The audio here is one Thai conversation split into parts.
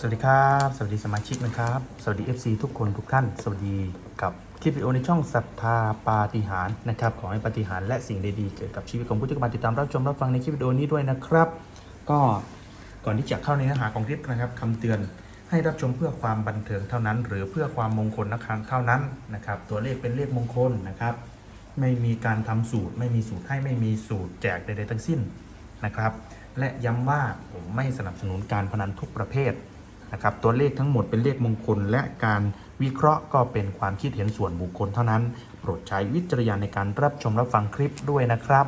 สวัสดีครับ สวัสดีสมาชิกนะครับ สวัสดี FC ทุกคนทุกท่าน สวัสดีกับคลิปวิดีโอในช่องศรัทธาปาฏิหาริย์นะครับ ขอให้ปาฏิหาริย์และสิ่งดีๆเกิดกับชีวิตของผู้ที่กำลังติดตามรับชมรับฟังในคลิปวิดีโอนี้ด้วยนะครับ ก็ก่อนที่จะเข้าในเนื้อหาของคลิปนะครับคำเตือนให้รับชมเพื่อความบันเทิงเท่านั้น หรือเพื่อความมงคลนะครับเท่านั้นนะครับ ตัวเลขเป็นเลขมงคลนะครับ ไม่มีการทำสูตร ไม่มีสูตรให้ไม่มีสูตรแจกใดๆทั้งสิ้นนะครับ และย้ำว่าผมไม่สนับสนุนการพนันทุกประเภท นะครับตัวเลขทั้งหมดเป็นเลขมงคล และการวิเคราะห์ก็เป็นความคิดเห็นส่วนบุคคลเท่านั้น โปรดใช้วิจารณญาณในการรับชมรับฟังคลิปด้วยนะครับ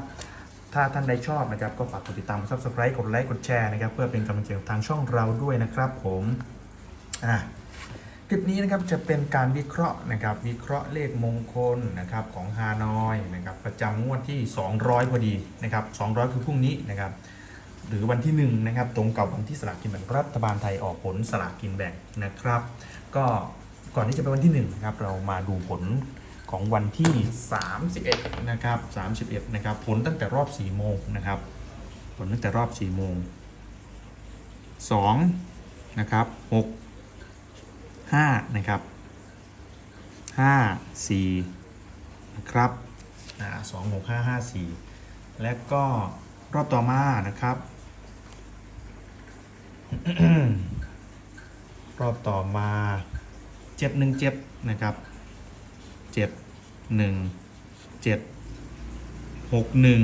ถ้าท่านใดชอบนะครับก็ฝากกดติดตามกด subscribe กดไลค์กดแชร์นะครับเพื่อเป็นกำลังใจกับทางช่องเราด้วยนะครับผมอะคลิปนี้นะครับจะเป็นการวิเคราะห์นะครับวิเคราะห์เลขมงคลนะครับของฮานอยนะครับประจำงวดที่ 200 พอดีนะครับ200 คือพรุ่งนี้นะครับ หรือวันที่1นะครับตรงกับวันที่สลากกินแบ่งรัฐบาลไทยออกผลสลากกินแบ่งนะครับ ก็ก่อนที่จะไปวันที่1นะครับเรามาดูผลของวันที่ 31นะครับ31นะครับผลตั้งแต่รอบ4โมงนะครับ ผลตั้งแต่รอบ4โมง2นะครับ6ห้านะครับห้าสี่นะครับสองหกห้าห้าสี่และก็รอบต่อมานะครับ รอบต่อมาเจ็ดหนึ่งเจ็ดนะครับเจ็ดหนึ่งเจ็ดหกหนึ่ง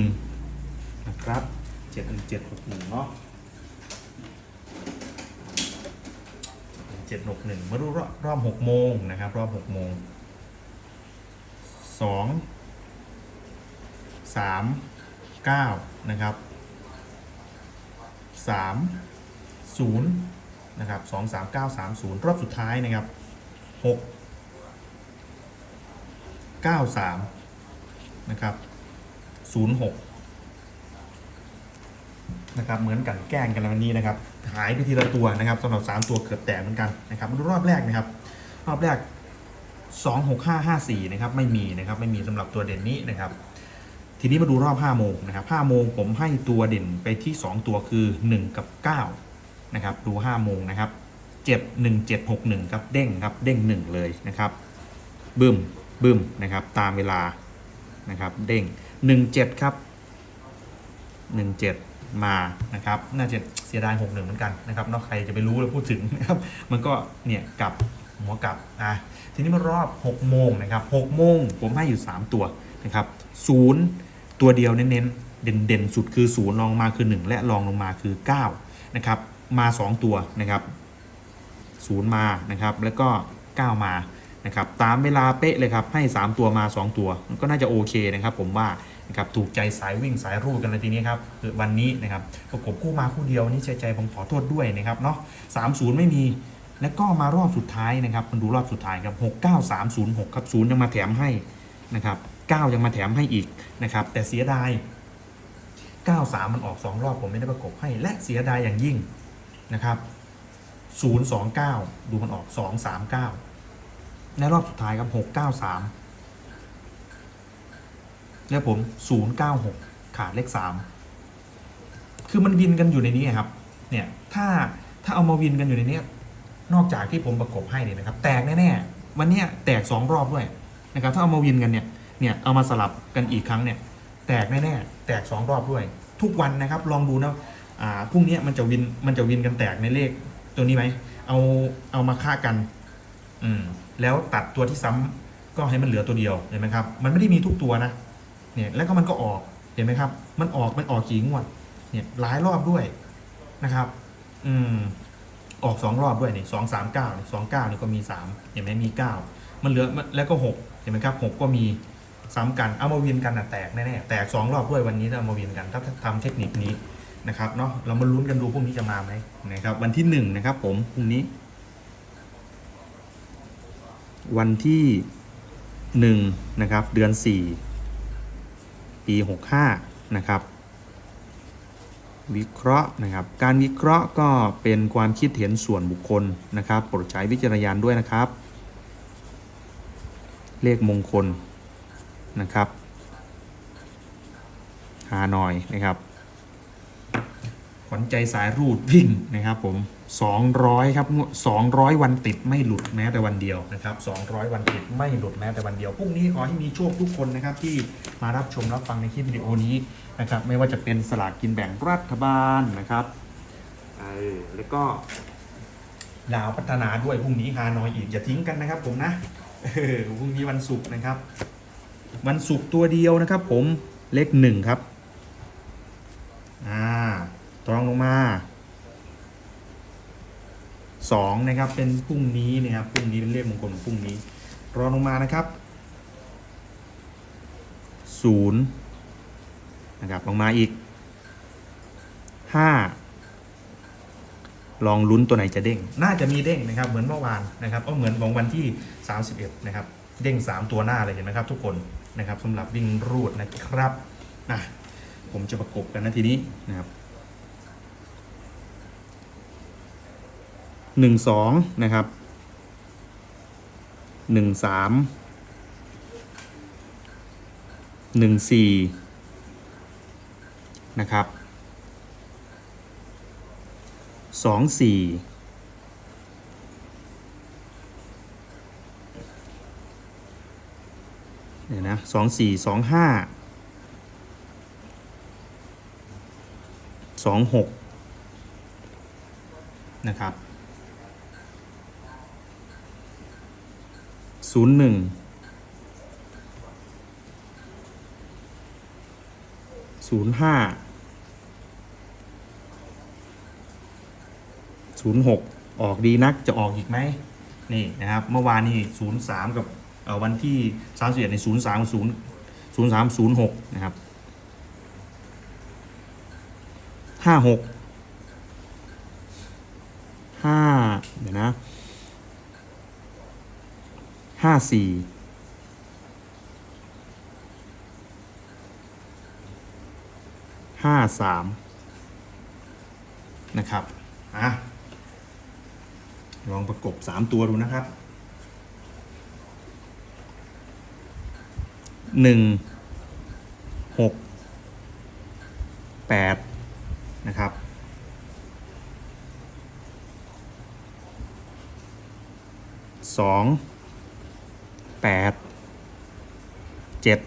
นะครับเจ็ดหนึ่งเจ็ดหกหนึ่งเนาะเจ็ดหกหนึ่งมาดูรอบรอบหกโมงนะครับ รอบหกโมงสองสามเก้านะครับสาม ศูนย์นะครับสองสามเก้าสามศูนย์รอบสุดท้ายนะครับหกเก้าสามนะครับศูนย์หกนะครับเหมือนกันแกล้งกันในวันนี้นะครับหายไปทีละตัวนะครับสำหรับ 3 ตัวเกือบแตกเหมือนกันนะครับมาดูรอบแรกนะครับ รอบแรก 2 6 5 5 4นะครับไม่มีนะครับไม่มีสำหรับตัวเด่นนี้นะครับทีนี้มาดูรอบ5โมงนะครับ5โมงผมให้ตัวเด่นไปที่ 2 ตัวคือ 1 กับ 9 นะครับ ดู5โมงนะครับ 7 1 7 6 1 ครับ เด้งครับ เด้ง 1 เลยนะครับ บึ้ม บึ้ม นะครับ ตามเวลา นะครับ เด้ง 17 ครับ 17 มา นะครับ น่าจะเสียดาย 6 1 เหมือนกันนะครับนอกใครจะไปรู้แล้วพูดถึงนะครับ มันก็ เนี่ย กลับหัวกลับ อะ ทีนี้มารอบ 6 โมงนะครับ 6 โมง ผมให้อยู่ 3 ตัวนะครับ0ตัวเดียวเน้นๆ เด่นๆ สุดคือ0ลองมาคือ 1 และลองลงมาคือ 9 นะครับ มา 2 ตัวนะครับ0มานะครับแล้วก็ 9 มานะครับตามเวลาเป๊ะเลยครับให้ 3 ตัวมา 2 ตัวมันก็น่าจะโอเคนะครับ ผมว่านะครับถูกใจสายวิ่งสายรูดกันเลยทีนี้ครับวันนี้นะครับประกบคู่มาคู่เดียวนี่ใจใจผมขอโทษด้วยนะครับเนาะ30ไม่มีแล้วก็มารอบสุดท้ายนะครับมันดูรอบสุดท้ายครับ69306ครับ0ยังมาแถมให้นะครับ9ยังมาแถมให้อีกนะครับแต่เสียดาย93มันออก2รอบผมไม่ได้ประกบให้และเสียดายอย่างยิ่ง นะครับ029ดูมันออก239ในรอบสุดท้ายครับ693แล้วผม096ขาดเลข3คือมันวินกันอยู่ในนี้ครับ เนี่ยถ้าถ้าเอามาวินกันอยู่ในนี้นอกจากที่ผมประกบให้เนี่ยนะครับ แตกแน่ๆวันนี้แตก2รอบด้วยนะครับ ถ้าเอามาวินกันเนี่ยเนี่ยเอามาสลับกันอีกครั้งเนี่ย แตกแน่ๆแตก2รอบด้วย ทุกวันนะครับ ลองดูนะ อ่าพรุ่งนี้มันจะวินมันจะวินกันแตกในเลขตัวนี้ไหมเอาเอามาค่ากัน อืม แล้วตัดตัวที่ซ้ำก็ให้มันเหลือตัวเดียวเห็นไหมครับ มันไม่ได้มีทุกตัวนะเนี่ยแล้วก็มันก็ออกเห็นไหมครับ มันออกมันออกกี่งวด เนี่ยหลายรอบด้วยนะครับ อืม ออกสองรอบด้วยเนี่ยสองสามเก้าสองเก้านี่ก็มีสามเห็นไหมมีเก้ามันเหลือแล้วก็หกเห็นไหมครับหกก็มีซ้ำกันเอามาวียนกันอะแตกแน่ๆแตกสองรอบด้วยวันนี้ถ้าเอามาวียนกันถ้าทำเทคนิคนี้ นะครับเนาะเรามาลุ้นกันดูพรุ่งนี้จะมาไหมนะครับ วันที่หนึ่งนะครับผมพรุ่งนี้ วันที่หนึ่งนะครับ เดือนสี่ปี65นะครับ วิเคราะห์นะครับ การวิเคราะห์ก็เป็นความคิดเห็นส่วนบุคคลนะครับโปรดใช้วิจารณญาณด้วยนะครับ เลขมงคลนะครับฮานอยนะครับ วัญใจสายรูดวิ่งนะครับผม 200 ครับงวด200 วันติดไม่หลุดแม้แต่วันเดียวนะครับ 200 วันติดไม่หลุดแม้แต่วันเดียวพรุ่งนี้ขอให้มีโชคทุกคนนะครับที่มารับชมรับฟังในคลิปวิดีโอนี้นะครับไม่ว่าจะเป็นสลากกินแบ่งรัฐบาลนะครับเออแล้วก็ลาวพัฒนาด้วยพรุ่งนี้ฮานอยอีกอย่าทิ้งกันนะครับ ผมนะพรุ่งนี้วันศุกร์นะครับ วันศุกร์ตัวเดียวนะครับ ผมเลขหนึ่งครับ อ่าตรองลง มาสองนะครับเป็นพรุ่งนี้นะครับพรุ่งนี้เป็นเลขมงคลของพรุ่งนี้รองลงมานะครับศูนย์นะครับลงมาอีกห้าลองลุ้นตัวไหนจะเด้ง น่าจะมีเด้งนะครับ เหมือนเมื่อวานนะครับก็เหมือนของวันที่ 31 นะครับ เด้ง 3 ตัวหน้าเลยเห็นไหมครับ ทุกคนนะครับสำหรับวิ่งรูดนะครับนะผมจะประกบกันนะทีนี้นะครับ หนึ่งสองนะครับหนึ่งสามหนึ่งสี่นะครับสองสี่เดี๋ยวนะสองสี่สองห้าสองหกนะครับ ศูนย์หนึ่งศูนย์ห้าศูนย์หกออกดีนักจะออกอีกไหมนี่นะครับ เมื่อวานนี่ศูนย์สามกับวันที่สามสิบเอ็ดในศูนย์สามศูนย์ศูนย์สามศูนย์หกนะครับห้าหกห้าเดี๋ยวนะ ห้าสี่ห้าสามนะครับ อะ ลองประกบสามตัวดูนะครับหนึ่งหกแปดนะครับสอง แปดเจ็ด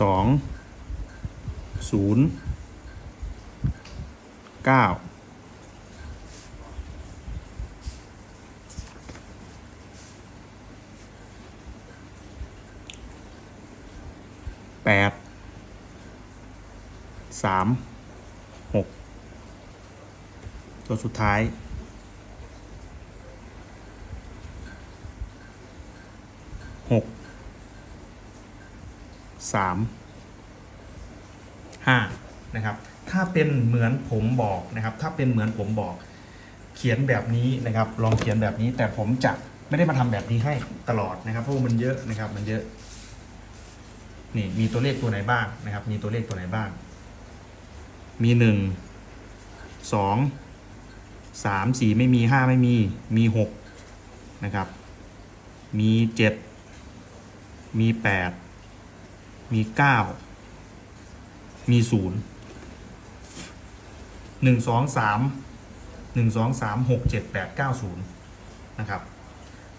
สองศูนย์เก้าแปดสาม ตัวสุดท้าย หก สาม ห้านะครับ ถ้าเป็นเหมือนผมบอกนะครับ ถ้าเป็นเหมือนผมบอก เขียนแบบนี้นะครับ ลองเขียนแบบนี้ แต่ผมจะไม่ได้มาทำแบบนี้ให้ตลอดนะครับ เพราะมันเยอะนะครับ มันเยอะ นี่มีตัวเลขตัวไหนบ้างนะครับ มีตัวเลขตัวไหนบ้าง มีหนึ่ง สอง สามสี่ไม่มีห้าไม่มีมีหกนะครับ มีเจ็ดมีแปดมีเก้ามีศูนย์หนึ่งสองสามหนึ่งสองสามหกเจ็ดแปดเก้าศูนย์นะครับ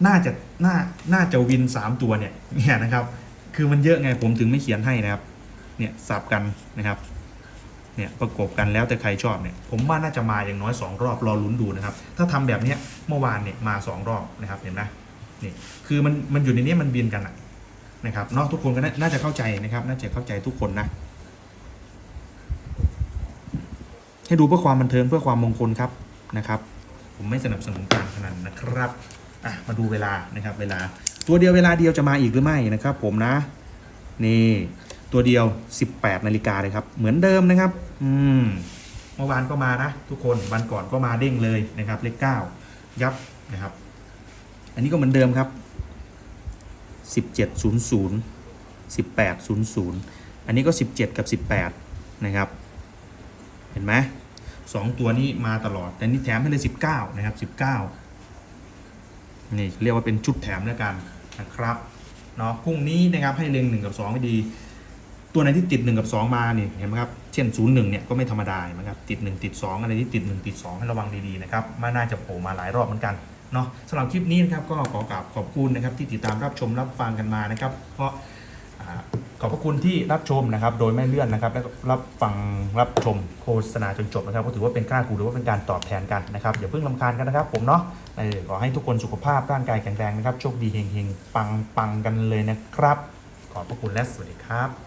น่าจะน่าน่าจะวินสามตัวเนี่ยเนี่ยนะครับ คือมันเยอะไงผมถึงไม่เขียนให้นะครับ เนี่ยสับกันนะครับ เนี่ยประกบกันแล้วแต่ใครชอบเนี่ยผมว่าน่าจะมาอย่างน้อย 2 รอบรอลุ้นดูนะครับ ถ้าทำแบบเนี้ยเมื่อวานเนี่ยมา 2 รอบนะครับเห็นไหมนี่คือมันมันอยู่ในนี้มันบินกันอะนะครับเนอกทุกคนก็น่าน่าจะเข้าใจนะครับ น่าจะเข้าใจทุกคนนะให้ดูเพื่อความบันเทิงเพื่อความมงคลครับนะครับ ผมไม่สนับสนุนการพนันนะครับอะมาดูเวลานะครับ เวลาตัวเดียวเวลาเดียวจะมาอีกหรือไม่นะครับ ผมนะ นี่ ตัวเดียว 18 นาฬิกาเลยครับ เหมือนเดิมนะครับ อืมเมื่อวานก็มานะ ทุกคนวันก่อนก็มาเด้งเลยนะครับ เลข9ยับนะครับ อันนี้ก็เหมือนเดิมครับ 1700 1800 อันนี้ก็ 17 กับ 18 นะครับ เห็นไหมสองตัวนี้มาตลอด แต่นี่แถมให้เลย 19 นะครับ 19 นี่เรียกว่าเป็นชุดแถมแล้วกันนะครับเนาะพรุ่งนี้นะครับให้เล็ง1กับ2ให้ดี ตัวไหนที่ติด 1 กับ 2 มาเนี่ยเห็นไหมครับ เช่น 0 1เนี่ยก็ไม่ธรรมดาเห็นไหมครับติด 1 ติด 2 อะไรที่ติด 1 ติด 2 ให้ระวังดีๆนะครับม่น่าจะโผล่มาหลายรอบเหมือนกันเนาะสำหรับคลิปนี้นะครับก็ขอกราบขอบคุณนะครับที่ติดตามรับชมรับฟังกันมานะครับ เพราะอ่าขอบพระคุณที่รับชมนะครับ โดยไม่เลื่อนนะครับ และรับฟังรับชมโฆษณาจนจบนะครับ ก็ถือว่าเป็นค่าครูหรือว่าเป็นการตอบแทนกันนะครับอย่าเพิ่งลำคาญกันนะครับ ผมเนาะขอให้ทุกคนสุขภาพร่างกายแข็งแรงนะครับโชคดีเฮงๆปังปังๆกันเลยนะครับ ขอบพระคุณและสวัสดีครับ